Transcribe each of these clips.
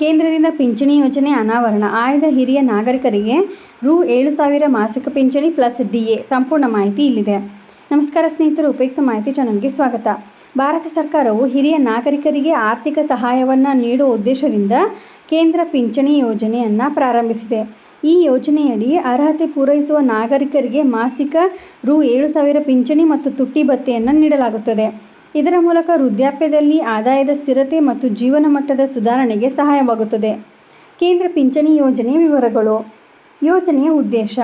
ಕೇಂದ್ರದಿಂದ ಪಿಂಚಣಿ ಯೋಜನೆ ಅನಾವರಣ. ಆಯ್ದ ಹಿರಿಯ ನಾಗರಿಕರಿಗೆ ರು ಏಳು ಸಾವಿರ ಮಾಸಿಕ ಪಿಂಚಣಿ ಪ್ಲಸ್ ಡಿ ಎ ಸಂಪೂರ್ಣ ಮಾಹಿತಿ ಇಲ್ಲಿದೆ. ನಮಸ್ಕಾರ ಸ್ನೇಹಿತರು, ಉಪಯುಕ್ತ ಮಾಹಿತಿ ಚಾನಲ್ಗೆ ಸ್ವಾಗತ. ಭಾರತ ಸರ್ಕಾರವು ಹಿರಿಯ ನಾಗರಿಕರಿಗೆ ಆರ್ಥಿಕ ಸಹಾಯವನ್ನು ನೀಡುವ ಉದ್ದೇಶದಿಂದ ಕೇಂದ್ರ ಪಿಂಚಣಿ ಯೋಜನೆಯನ್ನು ಪ್ರಾರಂಭಿಸಿದೆ. ಈ ಯೋಜನೆಯಡಿ ಅರ್ಹತೆ ಪೂರೈಸುವ ನಾಗರಿಕರಿಗೆ ಮಾಸಿಕ ರು ಏಳು ಸಾವಿರ ಪಿಂಚಣಿ ಮತ್ತು ತುಟ್ಟಿ ಭತ್ತೆಯನ್ನು ನೀಡಲಾಗುತ್ತದೆ. ಇದರ ಮೂಲಕ ವೃದ್ಧಾಪ್ಯದಲ್ಲಿ ಆದಾಯದ ಸ್ಥಿರತೆ ಮತ್ತು ಜೀವನ ಮಟ್ಟದ ಸುಧಾರಣೆಗೆ ಸಹಾಯವಾಗುತ್ತದೆ. ಕೇಂದ್ರ ಪಿಂಚಣಿ ಯೋಜನೆ ವಿವರಗಳು. ಯೋಜನೆಯ ಉದ್ದೇಶ.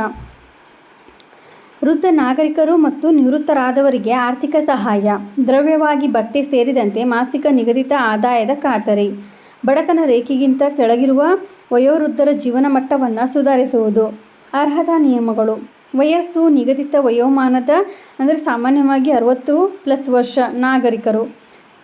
ವೃದ್ಧ ನಾಗರಿಕರು ಮತ್ತು ನಿವೃತ್ತರಾದವರಿಗೆ ಆರ್ಥಿಕ ಸಹಾಯ. ದ್ರವ್ಯವಾಗಿ ಭತ್ತೆ ಸೇರಿದಂತೆ ಮಾಸಿಕ ನಿಗದಿತ ಆದಾಯದ ಖಾತರಿ. ಬಡತನ ರೇಖೆಗಿಂತ ಕೆಳಗಿರುವ ವಯೋವೃದ್ಧರ ಜೀವನ ಮಟ್ಟವನ್ನು ಸುಧಾರಿಸುವುದು. ಅರ್ಹತಾ ನಿಯಮಗಳು. ವಯಸ್ಸು ನಿಗದಿತ ವಯೋಮಾನದ, ಅಂದರೆ ಸಾಮಾನ್ಯವಾಗಿ ಅರವತ್ತು ಪ್ಲಸ್ ವರ್ಷ ನಾಗರಿಕರು.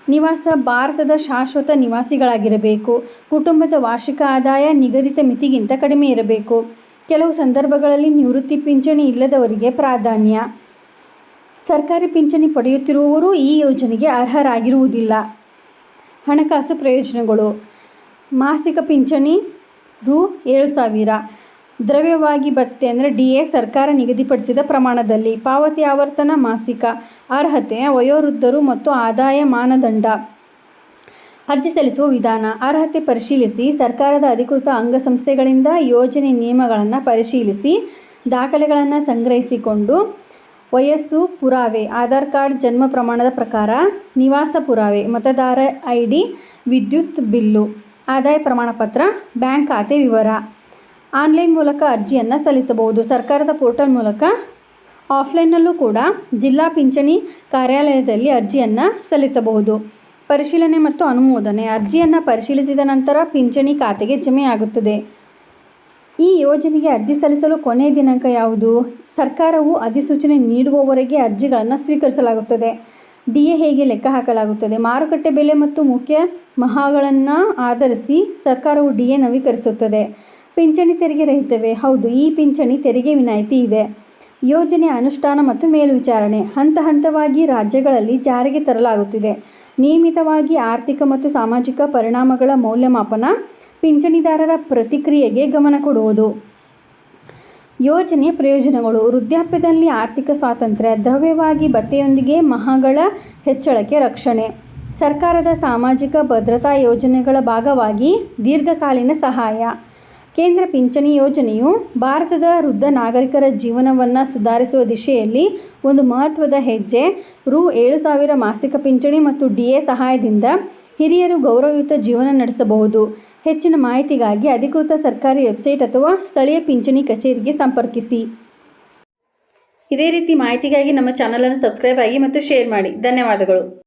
ನಿವಾಸ ಭಾರತದ ಶಾಶ್ವತ ನಿವಾಸಿಗಳಾಗಿರಬೇಕು. ಕುಟುಂಬದ ವಾರ್ಷಿಕ ಆದಾಯ ನಿಗದಿತ ಮಿತಿಗಿಂತ ಕಡಿಮೆ ಇರಬೇಕು. ಕೆಲವು ಸಂದರ್ಭಗಳಲ್ಲಿ ನಿವೃತ್ತಿ ಪಿಂಚಣಿ ಇಲ್ಲದವರಿಗೆ ಪ್ರಾಧಾನ್ಯ. ಸರ್ಕಾರಿ ಪಿಂಚಣಿ ಪಡೆಯುತ್ತಿರುವವರು ಈ ಯೋಜನೆಗೆ ಅರ್ಹರಾಗಿರುವುದಿಲ್ಲ. ಹಣಕಾಸು ಪ್ರಯೋಜನಗಳು. ಮಾಸಿಕ ಪಿಂಚಣಿ ರು ಏಳು ಸಾವಿರ. ದ್ರವ್ಯವಾಗಿ ಭತ್ತೆ ಅಂದರೆ ಡಿ ಎ ಸರ್ಕಾರ ನಿಗದಿಪಡಿಸಿದ ಪ್ರಮಾಣದಲ್ಲಿ ಪಾವತಿ ಆವರ್ತನ ಮಾಸಿಕ ಅರ್ಹತೆ ವಯೋವೃದ್ಧರು ಮತ್ತು ಆದಾಯ ಮಾನದಂಡ ಅರ್ಜಿ ಸಲ್ಲಿಸುವ ವಿಧಾನ ಅರ್ಹತೆ ಪರಿಶೀಲಿಸಿ ಸರ್ಕಾರದ ಅಧಿಕೃತ ಅಂಗಸಂಸ್ಥೆಗಳಿಂದ ಯೋಜನೆ ನಿಯಮಗಳನ್ನು ಪರಿಶೀಲಿಸಿ ದಾಖಲೆಗಳನ್ನು ಸಂಗ್ರಹಿಸಿಕೊಂಡು ವಯಸ್ಸು ಪುರಾವೆ, ಆಧಾರ್ ಕಾರ್ಡ್, ಜನ್ಮ ಪ್ರಮಾಣದ ಪ್ರಕಾರ ನಿವಾಸ ಪುರಾವೆ, ಮತದಾರ ಐ ಡಿ, ವಿದ್ಯುತ್ ಬಿಲ್ಲು, ಆದಾಯ ಪ್ರಮಾಣಪತ್ರ, ಬ್ಯಾಂಕ್ ಖಾತೆ ವಿವರ. ಆನ್ಲೈನ್ ಮೂಲಕ ಅರ್ಜಿಯನ್ನು ಸಲ್ಲಿಸಬಹುದು. ಸರ್ಕಾರದ ಪೋರ್ಟಲ್ ಮೂಲಕ ಆಫ್ಲೈನ್ನಲ್ಲೂ ಕೂಡ ಜಿಲ್ಲಾ ಪಿಂಚಣಿ ಕಾರ್ಯಾಲಯದಲ್ಲಿ ಅರ್ಜಿಯನ್ನು ಸಲ್ಲಿಸಬಹುದು. ಪರಿಶೀಲನೆ ಮತ್ತು ಅನುಮೋದನೆ. ಅರ್ಜಿಯನ್ನು ಪರಿಶೀಲಿಸಿದ ನಂತರ ಪಿಂಚಣಿ ಖಾತೆಗೆ ಜಮೆಯಾಗುತ್ತದೆ ಈ ಯೋಜನೆಗೆ ಅರ್ಜಿ ಸಲ್ಲಿಸಲು ಕೊನೆಯ ದಿನಾಂಕ ಯಾವುದು? ಸರ್ಕಾರವು ಅಧಿಸೂಚನೆ ನೀಡುವವರೆಗೆ ಅರ್ಜಿಗಳನ್ನು ಸ್ವೀಕರಿಸಲಾಗುತ್ತದೆ. ಡಿ ಎ ಹೇಗೆ ಲೆಕ್ಕ ಹಾಕಲಾಗುತ್ತದೆ? ಮಾರುಕಟ್ಟೆ ಬೆಲೆ ಮತ್ತು ಮುಖ್ಯ ಮಹಾಗಳನ್ನು ಆಧರಿಸಿ ಸರ್ಕಾರವು ಡಿ ಎ ನವೀಕರಿಸುತ್ತದೆ. ಪಿಂಚಣಿ ತೆರಿಗೆ ರಹಿತವೇ? ಹೌದು, ಈ ಪಿಂಚಣಿ ತೆರಿಗೆ ವಿನಾಯಿತಿ ಇದೆ. ಯೋಜನೆ, ಅನುಷ್ಠಾನ ಮತ್ತು ಮೇಲ್ವಿಚಾರಣೆ ಹಂತ ಹಂತವಾಗಿ ರಾಜ್ಯಗಳಲ್ಲಿ ಜಾರಿಗೆ ತರಲಾಗುತ್ತಿದೆ. ನಿಯಮಿತವಾಗಿ ಆರ್ಥಿಕ ಮತ್ತು ಸಾಮಾಜಿಕ ಪರಿಣಾಮಗಳ ಮೌಲ್ಯಮಾಪನ ಪಿಂಚಣಿದಾರರ ಪ್ರತಿಕ್ರಿಯೆಗೆ ಗಮನ ಕೊಡುವುದು. ಯೋಜನೆ ಪ್ರಯೋಜನಗಳು ವೃದ್ಧಾಪ್ಯದಲ್ಲಿ ಆರ್ಥಿಕ ಸ್ವಾತಂತ್ರ್ಯ ದ್ರವ್ಯವಾಗಿ ಭತ್ತೆಯೊಂದಿಗೆ ಮಹಗಳ ಹೆಚ್ಚಳಕ್ಕೆ ರಕ್ಷಣೆ, ಸರ್ಕಾರದ ಸಾಮಾಜಿಕ ಭದ್ರತಾ ಯೋಜನೆಗಳ ಭಾಗವಾಗಿ ದೀರ್ಘಕಾಲೀನ ಸಹಾಯ ಕೇಂದ್ರ ಪಿಂಚಣಿ ಯೋಜನೆಯು ಭಾರತದ ವೃದ್ಧ ನಾಗರಿಕರ ಜೀವನವನ್ನು ಸುಧಾರಿಸುವ ದಿಶೆಯಲ್ಲಿ ಒಂದು ಮಹತ್ವದ ಹೆಜ್ಜೆ. ರು ಏಳು ಸಾವಿರ ಮಾಸಿಕ ಪಿಂಚಣಿ ಮತ್ತು ಡಿ ಎ ಸಹಾಯದಿಂದ ಹಿರಿಯರು ಗೌರವಯುತ ಜೀವನ ನಡೆಸಬಹುದು. ಹೆಚ್ಚಿನ ಮಾಹಿತಿಗಾಗಿ ಅಧಿಕೃತ ಸರ್ಕಾರಿ ವೆಬ್ಸೈಟ್ ಅಥವಾ ಸ್ಥಳೀಯ ಪಿಂಚಣಿ ಕಚೇರಿಗೆ ಸಂಪರ್ಕಿಸಿ. ಇದೇ ರೀತಿ ಮಾಹಿತಿಗಾಗಿ ನಮ್ಮ ಚಾನಲನ್ನು ಸಬ್ಸ್ಕ್ರೈಬ್ ಆಗಿ ಮತ್ತು ಶೇರ್ ಮಾಡಿ. ಧನ್ಯವಾದಗಳು.